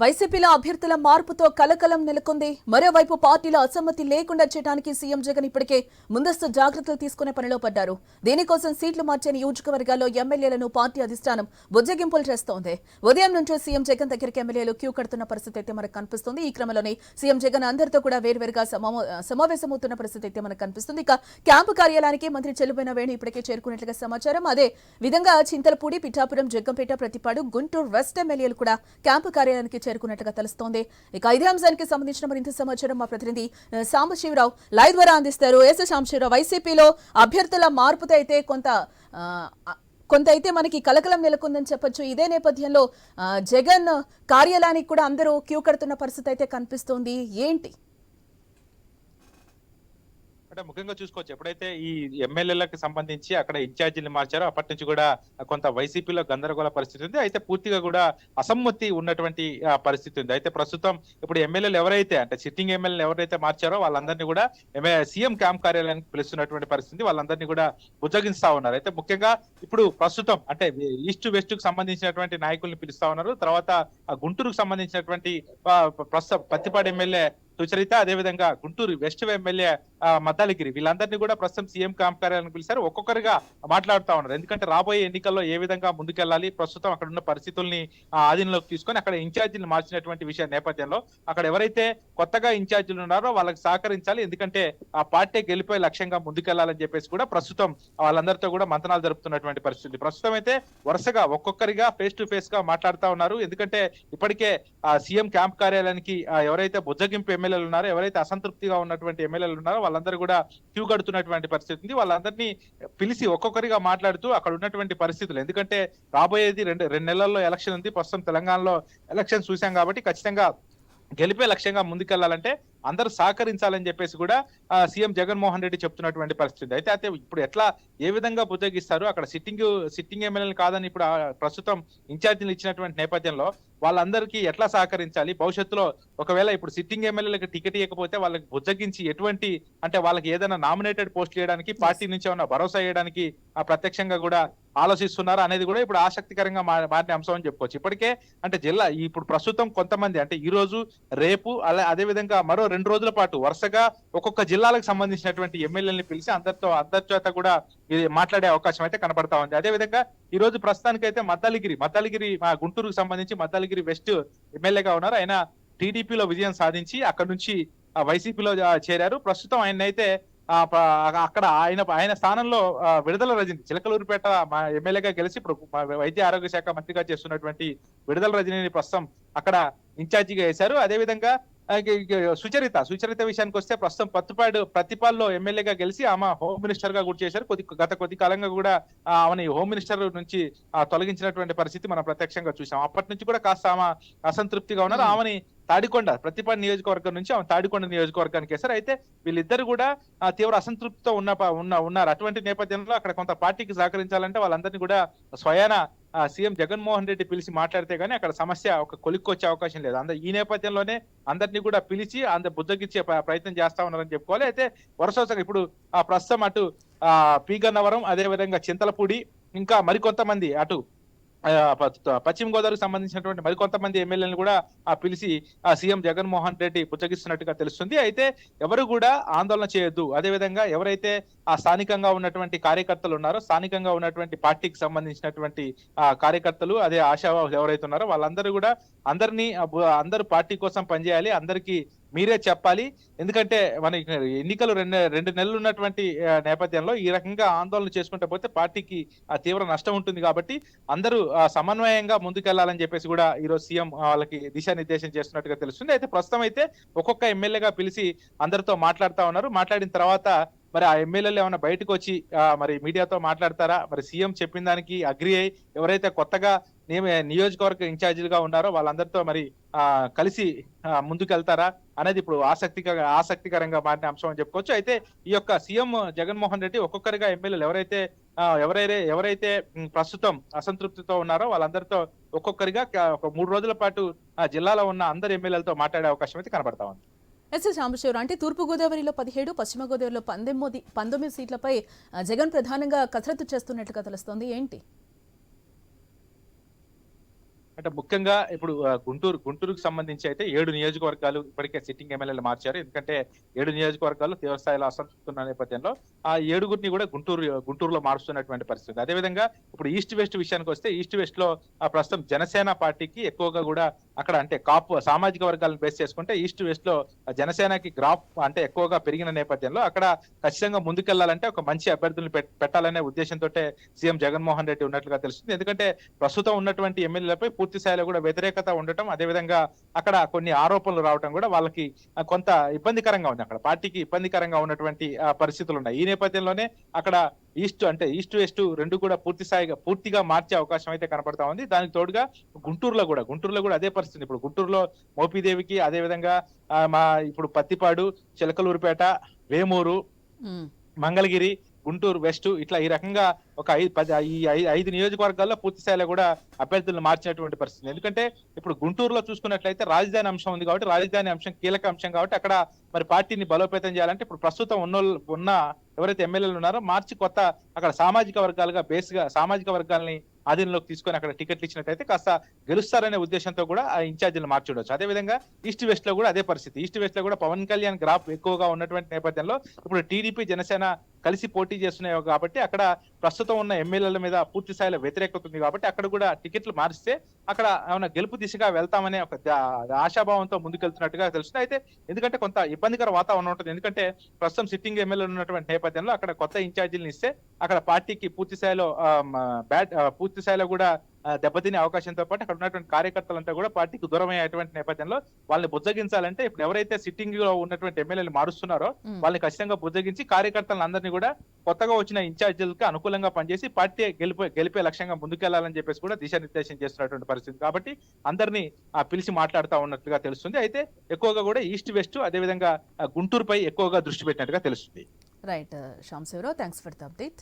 వైసీపీలో అభ్యర్థుల మార్పుతో కలకలం నెలకొంది. మరోవైపు పార్టీలో అసమ్మతి లేకుండా చేయడానికి సీఎం జగన్ ఇప్పటికే ముందస్తు జాగ్రత్తలు తీసుకునే పనిలో పడ్డారు. దీనికోసం సీట్లు మార్చే నియోజకవర్గాల్లో ఎమ్మెల్యేలను పార్టీ అధిష్టానం బుజ్జగింపులు చేస్తోంది. ఉదయం నుంచే సీఎం జగన్ దగ్గరికి ఎమ్మెల్యేలు క్యూ కడుతున్న పరిస్థితి అయితే మనకు కనిపిస్తుంది. ఈ క్రమంలోనే సీఎం జగన్ అందరితో కూడా వేర్వేరుగా సమావేశమవుతున్న పరిస్థితి అయితే మనకు కనిపిస్తుంది. ఇక క్యాంపు కార్యాలయానికి మంత్రి చెల్లుబైన వేణు ఇప్పటికే చేరుకున్నట్లుగా సమాచారం. అదే విధంగా చింతలపూడి పిఠాపురం జగ్గంపేట ప్రతిపాడు గుంటూరు వెస్ట్ ఎమ్మెల్యేలు కూడా క్యాంపు కార్యాలయానికి చేరుకున్నట్లుగా తెలుస్తోంది. ఇక ఇదే అంశానికి సంబంధించిన మరింత సమాచారం మా ప్రతినిధి సాంబశివరావు లైవ్ ద్వారా అందిస్తారు. ఎస్ సాంబశివరావు వైసీపీలో అభ్యర్థుల మార్పుతో అయితే కొంత కొంత అయితే మనకి కలకలం నెలకొందని చెప్పొచ్చు. ఇదే నేపథ్యంలో జగన్ కార్యాలయానికి కూడా అందరూ క్యూ కడుతున్న పరిస్థితి అయితే కనిపిస్తోంది. ఏంటి? అంటే ముఖ్యంగా చూసుకోవచ్చు. ఎప్పుడైతే ఈ ఎమ్మెల్యేలకు సంబంధించి అక్కడ ఇన్ఛార్జీలు మార్చారో అప్పటి నుంచి కూడా కొంత వైసీపీలో గందరగోళ పరిస్థితి ఉంది. అయితే పూర్తిగా కూడా అసమ్మతి ఉన్నటువంటి పరిస్థితి ఉంది. అయితే ప్రస్తుతం ఇప్పుడు ఎమ్మెల్యేలు ఎవరైతే అంటే సిట్టింగ్ ఎమ్మెల్యేలు ఎవరైతే మార్చారో వాళ్ళందరినీ కూడా సీఎం క్యాంప్ కార్యాలయానికి పిలుస్తున్నటువంటి పరిస్థితి వాళ్ళందరినీ కూడా బుజ్జగిస్తా ఉన్నారు. అయితే ముఖ్యంగా ఇప్పుడు ప్రస్తుతం అంటే ఈస్ట్ వెస్ట్కు సంబంధించినటువంటి నాయకుల్ని పిలుస్తా ఉన్నారు. తర్వాత గుంటూరుకు సంబంధించినటువంటి ప్రస్తుత పత్తిపాడు ఎమ్మెల్యే సుచరిత అదేవిధంగా గుంటూరు వెస్ట్ ఎమ్మెల్యే మద్దాలగిరి వీళ్ళందరినీ కూడా ప్రస్తుతం సీఎం క్యాంప్ కార్యాలయానికి పిలిచారు. ఒక్కొక్కరిగా మాట్లాడుతా ఉన్నారు. ఎందుకంటే రాబోయే ఎన్నికల్లో ఏ విధంగా ముందుకెళ్ళాలి ప్రస్తుతం అక్కడ ఉన్న పరిస్థితుల్ని ఆ, ఆధీనంలోకి తీసుకొని అక్కడ ఇన్ఛార్జీలు మార్చినటువంటి విషయ నేపథ్యంలో అక్కడ ఎవరైతే కొత్తగా ఇన్ఛార్జీలు ఉన్నారో వాళ్ళకి సహకరించాలి. ఎందుకంటే ఆ పార్టీ గెలిపోయే లక్ష్యంగా ముందుకెళ్ళాలని చెప్పేసి కూడా ప్రస్తుతం వాళ్ళందరితో కూడా మంతనాలు జరుపుతున్నటువంటి పరిస్థితి. ప్రస్తుతం అయితే వరుసగా ఒక్కొక్కరిగా ఫేస్ టు ఫేస్గా మాట్లాడుతా ఉన్నారు. ఎందుకంటే ఇప్పటికే ఆ సీఎం క్యాంప్ కార్యాలయానికి ఎవరైతే బుజ్జగింపు ఎమ్మెల్యేలు ఉన్నారో. ఎవరైతే అసంతృప్తిగా ఉన్నటువంటి ఎమ్మెల్యేలు ఉన్నారో వాళ్ళందరూ కూడా క్యూ కడుతున్నటువంటి పరిస్థితి ఉంది. వాళ్ళందరినీ పిలిచి ఒక్కొక్కరిగా మాట్లాడుతూ అక్కడ ఉన్నటువంటి పరిస్థితులు. ఎందుకంటే రాబోయేది రెండు రెండు నెలల్లో ఎలక్షన్ ఉంది. ప్రస్తుతం తెలంగాణలో ఎలక్షన్ చూసాం కాబట్టి ఖచ్చితంగా గెలిపే లక్ష్యంగా ముందుకెళ్ళాలంటే అందరూ సహకరించాలని చెప్పేసి కూడా సీఎం జగన్మోహన్ రెడ్డి చెప్తున్నటువంటి పరిస్థితి. అయితే అయితే ఇప్పుడు ఎట్లా ఏ విధంగా బుజ్జగిస్తారు అక్కడ సిట్టింగ్ సిట్టింగ్ ఎమ్మెల్యేలు కాదని ఇప్పుడు ప్రస్తుతం ఇన్ఛార్జీలు ఇచ్చినటువంటి నేపథ్యంలో వాళ్ళందరికీ ఎట్లా సహకరించాలి? భవిష్యత్తులో ఒకవేళ ఇప్పుడు సిట్టింగ్ ఎమ్మెల్యేలకు టికెట్ ఇవ్వకపోతే వాళ్ళకి బుజ్జగించి ఎటువంటి అంటే వాళ్ళకి ఏదైనా నామినేటెడ్ పోస్ట్ చేయడానికి పార్టీ నుంచి ఏమైనా భరోసా చేయడానికి ఆ ప్రత్యక్షంగా కూడా ఆలోచిస్తున్నారు అనేది కూడా ఇప్పుడు ఆసక్తికరంగా మారిన అంశం అని చెప్పుకోవచ్చు. ఇప్పటికే అంటే జిల్లా ఇప్పుడు ప్రస్తుతం కొంతమంది అంటే ఈ రోజు రేపు అలా అదే విధంగా మరో రెండు రోజుల పాటు వరుసగా ఒక్కొక్క జిల్లాలకు సంబంధించినటువంటి ఎమ్మెల్యేలని పిలిచి అందరితో అందరి చేత కూడా ఇది మాట్లాడే అవకాశం అయితే కనబడతా ఉంది. అదే విధంగా ఈ రోజు ప్రస్తుతానికి అయితే మద్దాలిగిరి మద్దాలిగిరి మా గుంటూరుకు సంబంధించి మద్దాలిగిరి వెస్ట్ ఎమ్మెల్యేగా ఉన్నారు. ఆయన టీడీపీలో విజయం సాధించి అక్కడ నుంచి వైసీపీలో చేరారు. ప్రస్తుతం ఆయన అయితే ఆ, అక్కడ ఆయన ఆయన స్థానంలో విడుదల రజని చిలకలూరుపేట మా ఎమ్మెల్యేగా గెలిచి ఇప్పుడు వైద్య ఆరోగ్య శాఖ మంత్రిగా చేస్తున్నటువంటి విడుదల రజనిని ప్రస్తుతం అక్కడ ఇన్ఛార్జిగా వేశారు. అదే విధంగా సుచరిత సుచరిత విషయానికి వస్తే ప్రస్తుతం పత్తిపాడు ప్రతిపాల్లో ఎమ్మెల్యేగా గెలిచి ఆమె హోమ్ మినిస్టర్గా కూడా చేశారు. కొద్ది గత కొద్ది కాలంగా కూడా ఆమెని హోమ్ మినిస్టర్ నుంచి తొలగించినటువంటి పరిస్థితి మనం ప్రత్యక్షంగా చూసాం. అప్పటి నుంచి కూడా కాస్త ఆమె అసంతృప్తిగా ఉన్నారు. ఆమెని తాడికొండ ప్రతిపాడు నియోజకవర్గం నుంచి ఆమె తాడికొండ నియోజకవర్గానికి వేశారు. అయితే వీళ్ళిద్దరు కూడా తీవ్ర అసంతృప్తితో ఉన్న ఉన్న ఉన్నారు. అటువంటి నేపథ్యంలో అక్కడ కొంత పార్టీకి సహకరించాలంటే వాళ్ళందరినీ కూడా స్వయాన సీఎం జగన్మోహన్ రెడ్డి పిలిచి మాట్లాడితే గానీ అక్కడ సమస్య ఒక కొలిక్కొచ్చే అవకాశం లేదు. అంద ఈ నేపథ్యంలోనే అందరినీ కూడా పిలిచి అంత బుద్ధగిచ్చే ప్రయత్నం చేస్తా ఉన్నారని చెప్పుకోవాలి. అయితే వరుస ఇప్పుడు ఆ ప్రస్తుతం అటు ఆ పీగన్నవరం అదేవిధంగా చింతలపూడి ఇంకా మరికొంతమంది అటు పశ్చిమ గోదావరికి సంబంధించినటువంటి మరికొంతమంది ఎమ్మెల్యేలను కూడా ఆ పిలిచి ఆ సీఎం జగన్మోహన్ రెడ్డి బుజ్జగిస్తున్నట్టుగా తెలుస్తుంది. అయితే ఎవరు కూడా ఆందోళన చేయొద్దు. అదే విధంగా ఎవరైతే ఆ స్థానికంగా ఉన్నటువంటి కార్యకర్తలు ఉన్నారో స్థానికంగా ఉన్నటువంటి పార్టీకి సంబంధించినటువంటి ఆ కార్యకర్తలు అదే ఆశావాహులు ఎవరైతే ఉన్నారో వాళ్ళందరూ కూడా అందరినీ అందరు అందరూ పార్టీ కోసం పనిచేయాలి. అందరికీ మీరే చెప్పాలి. ఎందుకంటే మన ఎన్నికలు రెండు రెండు నెలలు ఉన్నటువంటి నేపథ్యంలో ఈ రకంగా ఆందోళన చేసుకుంటే పోతే పార్టీకి ఆ తీవ్ర నష్టం ఉంటుంది కాబట్టి అందరూ సమన్వయంగా ముందుకెళ్ళాలని చెప్పేసి కూడా ఈరోజు సీఎం వాళ్ళకి దిశానిర్దేశం చేస్తున్నట్టుగా తెలుస్తుంది. అయితే ప్రస్తుతం అయితే ఒక్కొక్క ఎమ్మెల్యేగా పిలిచి అందరితో మాట్లాడుతా ఉన్నారు. మాట్లాడిన తర్వాత మరి ఆ ఎమ్మెల్యేలు ఏమైనా బయటకు వచ్చి మరి మీడియాతో మాట్లాడతారా? మరి సీఎం చెప్పిన దానికి అగ్రి అయి ఎవరైతే కొత్తగా నియమ నియోజకవర్గ ఇన్ఛార్జీలుగా ఉన్నారో వాళ్ళందరితో మరి ఆ కలిసి ముందుకెళ్తారా అనేది ఇప్పుడు ఆసక్తికర ఆసక్తికరంగా మారిన అంశం అని చెప్పుకోవచ్చు. అయితే ఈ యొక్క సీఎం జగన్మోహన్ రెడ్డి ఒక్కొక్కరిగా ఎమ్మెల్యేలు ఎవరైతే ఎవరైతే ఎవరైతే ప్రస్తుతం అసంతృప్తితో ఉన్నారో వాళ్ళందరితో ఒక్కొక్కరిగా ఒక మూడు రోజుల పాటు ఆ జిల్లాలో ఉన్న అందరు ఎమ్మెల్యేలతో మాట్లాడే అవకాశం అయితే కనబడతా ఉంది. ఎస్ఎస్ సాంబశివరావు అంటే తూర్పుగోదావరిలో పదిహేడు పశ్చిమ గోదావరిలో పంతొమ్మిది పంతొమ్మిది సీట్లపై జగన్ ప్రధానంగా కసరత్తు చేస్తున్నట్లుగా తెలుస్తోంది. ఏంటి? అంటే ముఖ్యంగా ఇప్పుడు గుంటూరు గుంటూరుకు సంబంధించి అయితే ఏడు నియోజకవర్గాలు ఇప్పటికే సిట్టింగ్ ఎమ్మెల్యేలు మార్చారు. ఎందుకంటే ఏడు నియోజకవర్గాలు తీవ్రస్థాయిలో అసంతృప్తున్న నేపథ్యంలో ఆ ఏడుగురిని కూడా గుంటూరు గుంటూరులో మారుస్తున్నటువంటి పరిస్థితి అదేవిధంగా ఇప్పుడు ఈస్ట్ వెస్ట్ విషయానికి వస్తే ఈస్ట్ వెస్ట్లో ప్రస్తుతం జనసేన పార్టీకి ఎక్కువగా కూడా అక్కడ అంటే కాపు సామాజిక వర్గాలను బేస్ చేసుకుంటే ఈస్ట్ వెస్ట్లో జనసేనకి గ్రాఫ్ అంటే ఎక్కువగా పెరిగిన నేపథ్యంలో అక్కడ ఖచ్చితంగా ముందుకెళ్ళాలంటే ఒక మంచి అభ్యర్థులను పెట్టాలనే ఉద్దేశంతో సీఎం జగన్మోహన్ రెడ్డి ఉన్నట్లుగా తెలుస్తుంది. ఎందుకంటే ప్రస్తుతం ఉన్నటువంటి ఎమ్మెల్యేలపై పూర్తి స్థాయిలో కూడా వ్యతిరేకత ఉండటం అదేవిధంగా అక్కడ కొన్ని ఆరోపణలు రావడం కూడా వాళ్ళకి కొంత ఇబ్బందికరంగా ఉంది. అక్కడ పార్టీకి ఇబ్బందికరంగా ఉన్నటువంటి పరిస్థితులు ఉన్నాయి. ఈ నేపథ్యంలోనే అక్కడ ఈస్ట్ అంటే ఈస్ట్ వెస్ట్ రెండు కూడా పూర్తి స్థాయిగా పూర్తిగా మార్చే అవకాశం అయితే కనపడతా ఉంది. దానికి తోడుగా గుంటూరులో కూడా గుంటూరులో కూడా అదే పరిస్థితి ఇప్పుడు గుంటూరులో మోపిదేవికి అదే విధంగా ఆ, మా ఇప్పుడు పత్తిపాడు చిలకలూరుపేట వేమూరు మంగళగిరి గుంటూరు వెస్ట్ ఇట్లా ఈ రకంగా ఒక ఐదు పది ఈ ఐదు నియోజకవర్గాల్లో పూర్తి స్థాయిలో కూడా అభ్యర్థులను మార్చినటువంటి పరిస్థితి ఎందుకంటే ఇప్పుడు గుంటూరులో చూసుకున్నట్లయితే రాజధాని అంశం ఉంది కాబట్టి రాజధాని అంశం కీలక అంశం కాబట్టి అక్కడ మరి పార్టీని బలోపేతం చేయాలంటే ఇప్పుడు ప్రస్తుతం ఉన్న ఉన్న ఎవరైతే ఎమ్మెల్యేలు ఉన్నారో మార్చి కొత్త అక్కడ సామాజిక వర్గాలుగా బేస్గా సామాజిక వర్గాల్ని ఆధీనంలోకి తీసుకొని అక్కడ టికెట్లు ఇచ్చినట్టయితే కాస్త గెలుస్తారనే ఉద్దేశంతో కూడా ఆ ఇన్ఛార్జీలు మార్చుండొచ్చు అదే విధంగా ఈస్ట్ వెస్ట్లో కూడా అదే పరిస్థితి. ఈస్ట్ వెస్ట్లో కూడా పవన్ కళ్యాణ్ గ్రాఫ్ ఎక్కువగా ఉన్నటువంటి నేపథ్యంలో ఇప్పుడు టీడీపీ జనసేన కలిసి పోటీ చేస్తున్నాయి కాబట్టి అక్కడ ప్రస్తుతం ఉన్న ఎమ్మెల్యేల మీద పూర్తి స్థాయిలో వ్యతిరేకత ఉంది కాబట్టి అక్కడ కూడా టికెట్లు మారిస్తే అక్కడ ఏమైనా గెలుపు దిశగా వెళ్తామనే ఒక ఆశాభావంతో ముందుకెళ్తున్నట్టుగా తెలుస్తుంది. అయితే ఎందుకంటే కొంత ఇబ్బందికర వాతావరణం ఉంటుంది. ఎందుకంటే ప్రస్తుతం సిట్టింగ్ ఎమ్మెల్యేలు ఉన్నటువంటి నేపథ్యంలో అక్కడ కొత్త ఇన్ఛార్జీలను ఇస్తే అక్కడ పార్టీకి పూర్తి స్థాయిలో బ్యాట్ పూర్తి స్థాయిలో కూడా దెబ్బతినే అవకాశంతో పాటు అక్కడ ఉన్నటువంటి కార్యకర్తలంతా కూడా పార్టీకి దూరం అయ్యేటువంటి నేపథ్యంలో వాళ్ళని బుజ్జగించాలంటే ఇప్పుడు ఎవరైతే సిట్టింగ్లో ఉన్నటువంటి ఎమ్మెల్యేలు మారుస్తున్నారో. వాళ్ళని ఖచ్చితంగా బుజ్జగించి కార్యకర్తలను అందరినీ కూడా కొత్తగా వచ్చిన ఇన్ఛార్జీలకు అనుకూలంగా పనిచేసి పార్టీ గెలిపే గెలిపే లక్ష్యంగా ముందుకెళ్ళాలని చెప్పేసి కూడా దిశానిర్దేశం చేస్తున్నటువంటి పరిస్థితి. కాబట్టి అందరినీ ఆ, పిలిచి మాట్లాడుతూ ఉన్నట్లుగా తెలుస్తుంది. అయితే ఎక్కువగా కూడా ఈస్ట్ వెస్ట్ అదేవిధంగా గుంటూరుపై ఎక్కువగా దృష్టి పెట్టినట్టుగా తెలుస్తుంది. Right Shyam Sivarao thanks for the update